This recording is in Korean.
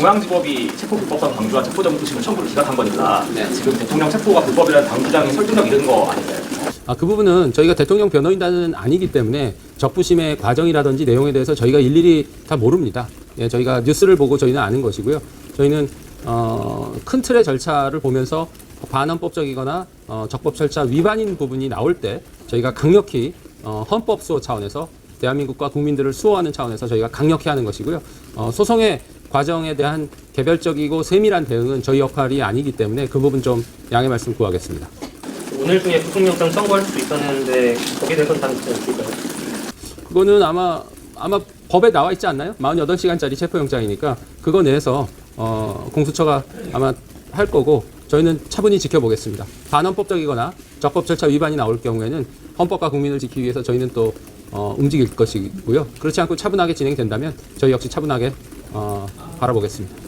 중앙지법이 체포 불법성 강조한 체포전 부심을 청구를 기각한 거니까 네. 지금 대통령 체포가 불법이라는 당 주장이 설득력 잃은 거 아닌가요? 아, 그 부분은 저희가 대통령 변호인단은 아니기 때문에 적부심의 과정이라든지 내용에 대해서 저희가 일일이 다 모릅니다. 예, 저희가 뉴스를 보고 저희는 아는 것이고요. 저희는 어, 큰 틀의 절차를 보면서 반헌법적이거나 어, 적법 절차 위반인 부분이 나올 때 저희가 강력히 어, 헌법 수호 차원에서 대한민국과 국민들을 수호하는 차원에서 저희가 강력히 하는 것이고요. 어, 소송의 과정에 대한 개별적이고 세밀한 대응은 저희 역할이 아니기 때문에 그 부분 좀 양해 말씀 구하겠습니다. 오늘 중에 구속영장 청구할 수도 있었는데 거기에 대해서는 있을까요? 그거는 아마 아마 법에 나와 있지 않나요? 48시간짜리 체포영장이니까 그거 내에서 어, 공수처가 아마 할 거고 저희는 차분히 지켜보겠습니다. 반헌법적이거나 적법 절차 위반이 나올 경우에는 헌법과 국민을 지키기 위해서 저희는 또 어, 움직일 것이고요. 그렇지 않고 차분하게 진행된다면 저희 역시 차분하게 어, 바라보겠습니다.